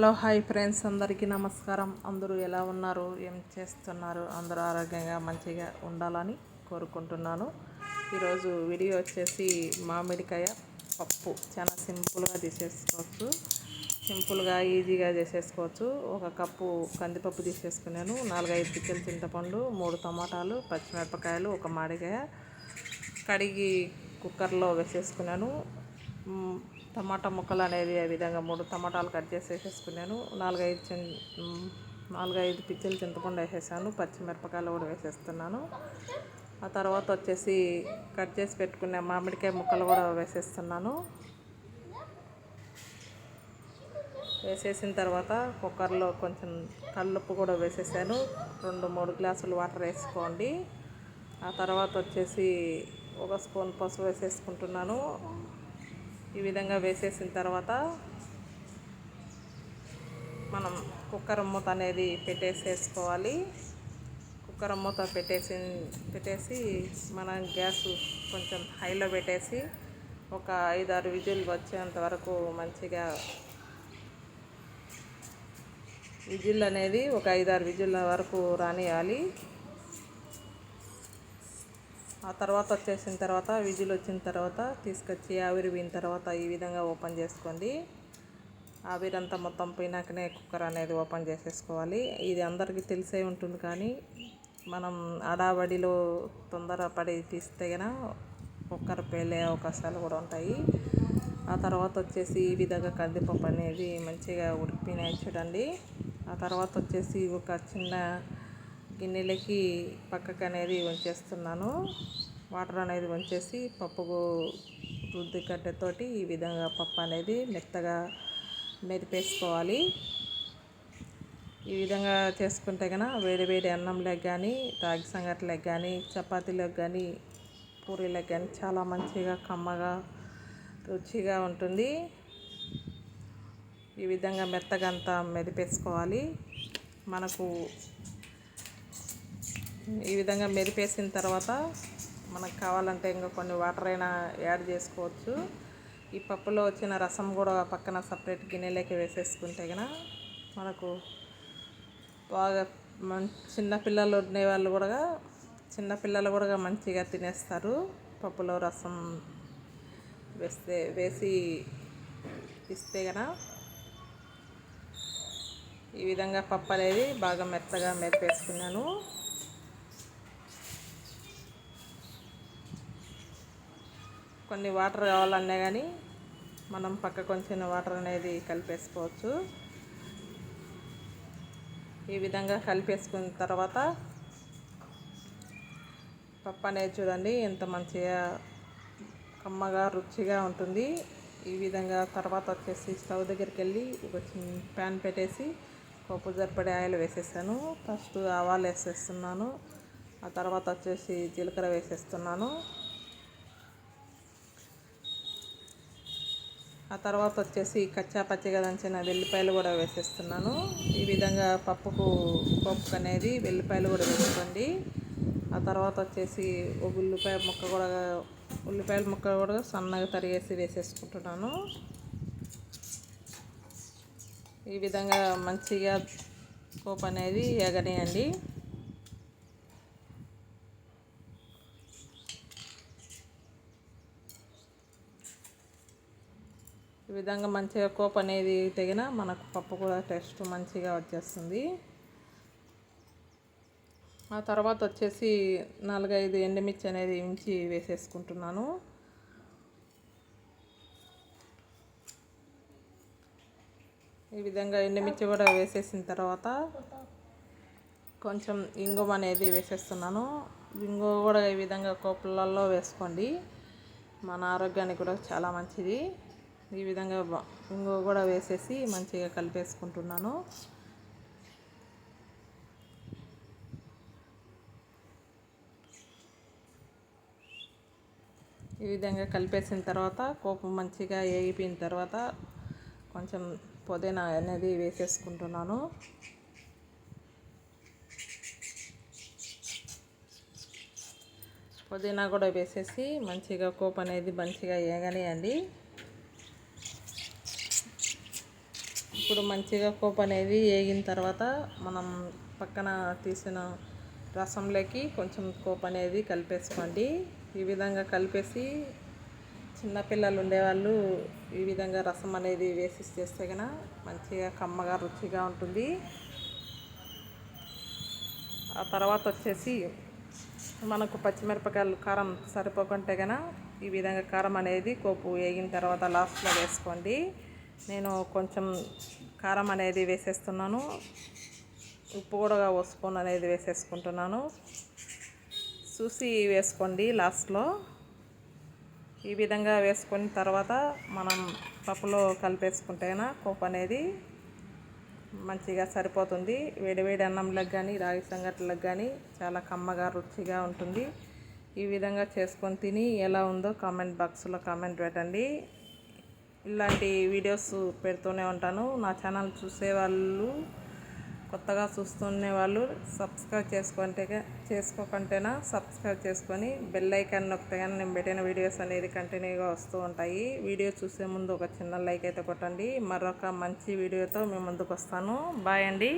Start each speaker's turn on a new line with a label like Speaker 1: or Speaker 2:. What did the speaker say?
Speaker 1: Hello hi friends. అందరికీ నమస్కారం. అందరూ ఎలా ఉన్నారు? ఏం చేస్తున్నారు? అందరూ ఆరోగ్యంగా మంచిగా ఉండాలని కోరుకుంటున్నాను. ఈరోజు వీడియో వచ్చేసి మామిడికాయ పప్పు. చాలా సింపుల్గా తీసేసుకోవచ్చు. సింపుల్గా ఈజీగా చేసేసుకోవచ్చు. ఒక కప్పు కందిపప్పు తీసేసుకున్నాను. నాలుగైదు పిక్కలు చింతపండు మూడు టమాటాలు పచ్చిమిరపకాయలు ఒక మామిడికాయ. కడిగి కుక్కర్లో వేసేసుకున్నాను. టమాటా ముక్కలు అనేది ఆ విధంగా మూడు టమాటాలు కట్ చేసి వేసేసుకున్నాను. నాలుగైదు చిన్ నాలుగైదు పిచ్చలు చింతపండు వేసేసాను. పచ్చిమిరపకాయలు కూడా వేసేస్తున్నాను. ఆ తర్వాత వచ్చేసి కట్ చేసి పెట్టుకున్న మామిడికాయ ముక్కలు కూడా వేసేస్తున్నాను. వేసేసిన తర్వాత కుక్కర్లో కొంచెం కల్లుప్పు కూడా వేసేసాను. రెండు మూడు గ్లాసులు వాటర్ వేసుకోండి. ఆ తర్వాత వచ్చేసి ఒక స్పూన్ పసుపు వేసేసుకుంటున్నాను. ఈ విధంగా వేసేసిన తర్వాత మనం కుక్కర్ మూత అనేది పెట్టేసేసుకోవాలి. కుక్కర్ మూత పెట్టేసి పెట్టేసి మనం గ్యాస్ కొంచెం హైలో పెట్టేసి ఒక ఐదారు విజిల్ వచ్చేంత వరకు మంచిగా విజిల్ అనేది ఒక ఐదారు విజిల్ వరకు రానియాలి. ఆ తర్వాత వచ్చేసిన తర్వాత విజిల్ వచ్చిన తర్వాత తీసుకొచ్చి ఆవిరి పోయిన తర్వాత ఈ విధంగా ఓపెన్ చేసుకోండి. ఆవిరంతా మొత్తం పోయినాకనే కుక్కర్ అనేది ఓపెన్ చేసేసుకోవాలి. ఇది అందరికీ తెలిసే ఉంటుంది కానీ మనం అడాబడిలో తొందరపడి తీస్తే కనుక కుక్కర్ పేలే అవకాశాలు కూడా ఉంటాయి. ఆ తర్వాత వచ్చేసి ఈ విధంగా కందిపప్పు అనేది మంచిగా ఉడిపినాయి చూడండి. ఆ తర్వాత వచ్చేసి ఒక చిన్న గిన్నెలకి పక్కకు అనేది ఉంచేస్తున్నాను వాటర్ అనేది ఉంచేసి పప్పు రుద్ది కట్టెతోటి ఈ విధంగా పప్పు అనేది మెత్తగా మెరిపేసుకోవాలి ఈ విధంగా చేసుకుంటే కనుక వేడి వేడి అన్నంలోకి కానీ రాగి సంగట్లకు కానీ చపాతీలకు కానీ పూరీలకు కానీ చాలా మంచిగా కమ్మగా రుచిగా ఉంటుంది. ఈ విధంగా మెత్తగా అంతా మెరిపేసుకోవాలి మనకు ఈ విధంగా మెరిపేసిన తర్వాత మనకు కావాలంటే ఇంకా కొన్ని వాటర్ అయినా యాడ్ చేసుకోవచ్చు. ఈ పప్పులో వచ్చిన రసం కూడా పక్కన సపరేట్ గిన్నెలోకి వేసేసుకుంటే కనుక మనకు బాగా మం చిన్నపిల్లలు ఉండేవాళ్ళు కూడా చిన్నపిల్లలు కూడా మంచిగా తినేస్తారు. పప్పులో రసం వేస్తే వేసి ఇస్తే కనుక ఈ విధంగా పప్పు అనేది బాగా మెత్తగా మెరిపేసుకున్నాను. కొన్ని వాటర్ కావాలన్నా కానీ మనం పక్క కొంచెం వాటర్ అనేది కలిపేసుకోవచ్చు. ఈ విధంగా కలిపేసుకున్న తర్వాత పప్పు అనేది చూడండి ఎంత మంచిగా కమ్మగా రుచిగా ఉంటుంది. ఈ విధంగా తర్వాత వచ్చేసి స్టవ్ దగ్గరికి వెళ్ళి ఒక చిన్న ప్యాన్ పెట్టేసి పప్పు సరిపడే ఆయిల్ వేసేసాను. ఫస్ట్ ఆవాలు వేసేస్తున్నాను. ఆ తర్వాత వచ్చేసి జీలకర్ర వేసేస్తున్నాను. ఆ తర్వాత వచ్చేసి కచ్చా పచ్చిగా దంచిన వెల్లిపాయలు కూడా వేసేస్తున్నాను. ఈ విధంగా పప్పుకు పప్పు అనేది వెల్లిపాయలు కూడా వేసుకోండి. ఆ తర్వాత వచ్చేసి ఒక ఉల్లిపాయ ముక్క కూడా ఉల్లిపాయల ముక్క కూడా సన్నగా తరిగేసి వేసేసుకుంటున్నాను. ఈ విధంగా మంచిగా పోపు అనేది ఎగనియండి. ఈ విధంగా మంచిగా కోప్ అనేది తెగిన మనకు పప్పు కూడా టేస్ట్ మంచిగా వచ్చేస్తుంది. ఆ తర్వాత వచ్చేసి నాలుగైదు ఎండుమిర్చి అనేది ఉంచి వేసేసుకుంటున్నాను. ఈ విధంగా ఎండుమిర్చి కూడా వేసేసిన తర్వాత కొంచెం ఇంగువ అనేది వేసేస్తున్నాను. ఇంగువ కూడా ఈ విధంగా కోపులలో వేసుకోండి. మన ఆరోగ్యానికి కూడా చాలా మంచిది. ఈ విధంగా బ- ఇంగువ కూడా వేసేసి మంచిగా కలిపేసుకుంటున్నాను. ఈ విధంగా కలిపేసిన తర్వాత కోపం మంచిగా వేగిపోయిన తర్వాత కొంచెం పుదీనా అనేది వేసేసుకుంటున్నాను. పుదీనా కూడా వేసేసి మంచిగా కోపం అనేది మంచిగా వేగనియండి ఇప్పుడు మంచిగా కోప అనేది వేగిన తర్వాత మనం పక్కన తీసిన రసంలోకి కొంచెం కోప అనేది కలిపేసుకోండి. ఈ విధంగా కలిపేసి చిన్నపిల్లలు ఉండేవాళ్ళు ఈ విధంగా రసం అనేది వేసి చేస్తే కనుక మంచిగా కమ్మగా రుచిగా ఉంటుంది. ఆ తర్వాత వచ్చేసి మనకు పచ్చిమిరపకాయలు కారం సరిపోకుంటే కనుక ఈ విధంగా కారం అనేది కోపు వేగిన తర్వాత లాస్ట్లో వేసుకోండి. నేను కొంచెం కారం అనేది వేసేస్తున్నాను. ఉప్పు కూడా ఓ స్పూన్ అనేది వేసేసుకుంటున్నాను. చూసి వేసుకోండి లాస్ట్లో. ఈ విధంగా వేసుకున్న తర్వాత మనం పప్పులో కలిపేసుకుంటేనా కోప్ అనేది మంచిగా సరిపోతుంది. వేడివేడి అన్నంలకు కానీ రాగి సంగట్లకు కానీ చాలా కమ్మగా రుచిగా ఉంటుంది. ఈ విధంగా చేసుకొని తిని ఎలా ఉందో కామెంట్ బాక్స్లో కామెంట్ పెట్టండి. ఇలాంటి వీడియోస్ పెడుతూనే ఉంటాను. నా ఛానల్ చూసేవాళ్ళు కొత్తగా చూస్తునే వాళ్ళు సబ్స్క్రైబ్ చేసుకుంటే చేసుకోకుంటేనా సబ్స్క్రైబ్ చేసుకొని బెల్ ఐకాన్ నొక్కితే కానీ నేను పెట్టిన వీడియోస్ అనేది కంటిన్యూగా వస్తూ ఉంటాయి. వీడియో చూసే ముందు ఒక చిన్న లైక్ అయితే కొట్టండి. మరొక మంచి వీడియోతో మేము ముందుకు వస్తాను బాయ్ అండి.